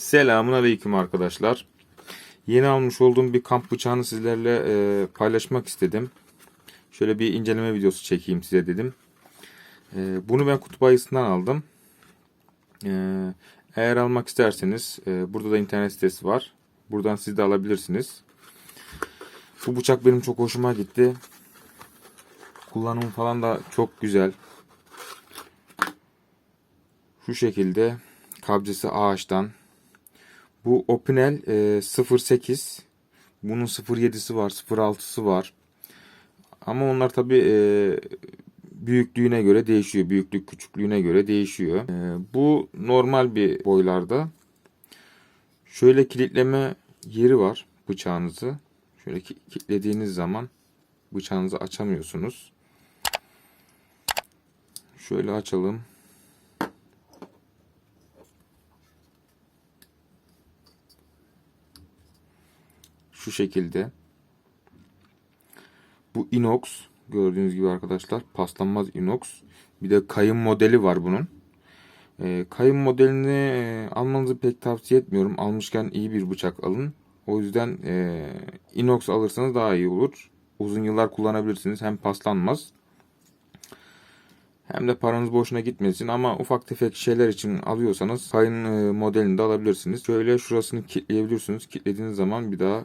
Selamun Aleyküm arkadaşlar. Yeni almış olduğum bir kamp bıçağını sizlerle e, paylaşmak istedim. Şöyle bir inceleme videosu çekeyim size dedim. E, bunu ben kutup ayısından aldım. E, eğer almak isterseniz e, burada da internet sitesi var. Buradan siz de alabilirsiniz. Bu bıçak benim çok hoşuma gitti. Kullanımı falan da çok güzel. Şu şekilde kabzesi ağaçtan. Bu Opinel e, 08. Bunun 07'si var, 06'sı var. Ama onlar tabi e, büyüklüğüne göre değişiyor. Büyüklük küçüklüğüne göre değişiyor. E, bu normal bir boylarda. Şöyle kilitleme yeri var bıçağınızı. Şöyle ki- kilitlediğiniz zaman bıçağınızı açamıyorsunuz. Şöyle açalım. Şu şekilde. Bu inox gördüğünüz gibi arkadaşlar paslanmaz inox. Bir de kayın modeli var bunun. Ee, kayın modelini e, almanızı pek tavsiye etmiyorum. Almışken iyi bir bıçak alın. O yüzden e, inox alırsanız daha iyi olur. Uzun yıllar kullanabilirsiniz. Hem paslanmaz. Hem de paranız boşuna gitmesin ama ufak tefek şeyler için alıyorsanız kayın e, modelini de alabilirsiniz. Şöyle şurasını kilitleyebilirsiniz. Kilitlediğiniz zaman bir daha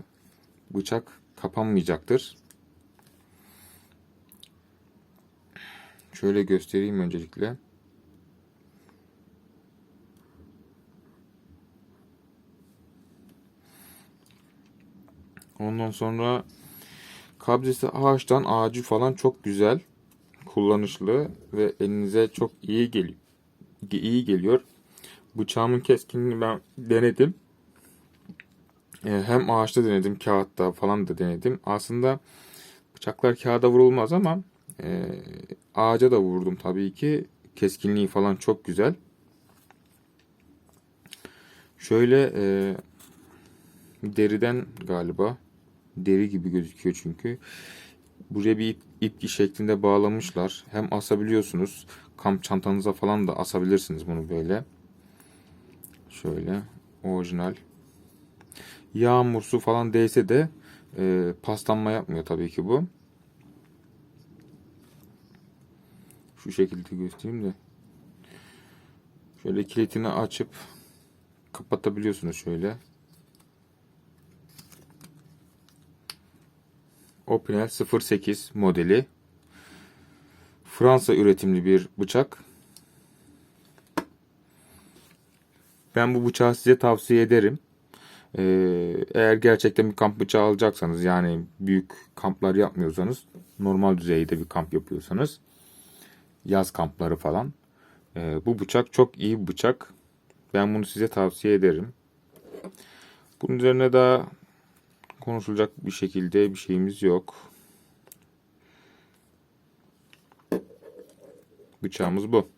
bıçak kapanmayacaktır. Şöyle göstereyim öncelikle. Ondan sonra kabzesi ağaçtan ağacı falan çok güzel, kullanışlı ve elinize çok iyi geliyor. iyi geliyor. Bıçağımın keskinliğini ben denedim. E, hem ağaçta denedim, kağıtta falan da denedim. Aslında bıçaklar kağıda vurulmaz ama e, ağaca da vurdum tabii ki. Keskinliği falan çok güzel. Şöyle e, deriden galiba deri gibi gözüküyor çünkü. Buraya bir ip, ipki şeklinde bağlamışlar. Hem asabiliyorsunuz. Kamp çantanıza falan da asabilirsiniz bunu böyle. Şöyle orijinal. Yağmur su falan değse de e, paslanma yapmıyor tabii ki bu. Şu şekilde göstereyim de. Şöyle kilitini açıp kapatabiliyorsunuz şöyle. Opinel 08 modeli. Fransa üretimli bir bıçak. Ben bu bıçağı size tavsiye ederim. Ee, eğer gerçekten bir kamp bıçağı alacaksanız yani büyük kamplar yapmıyorsanız normal düzeyde bir kamp yapıyorsanız yaz kampları falan ee, bu bıçak çok iyi bir bıçak. Ben bunu size tavsiye ederim. Bunun üzerine daha konuşulacak bir şekilde bir şeyimiz yok. Bıçağımız bu.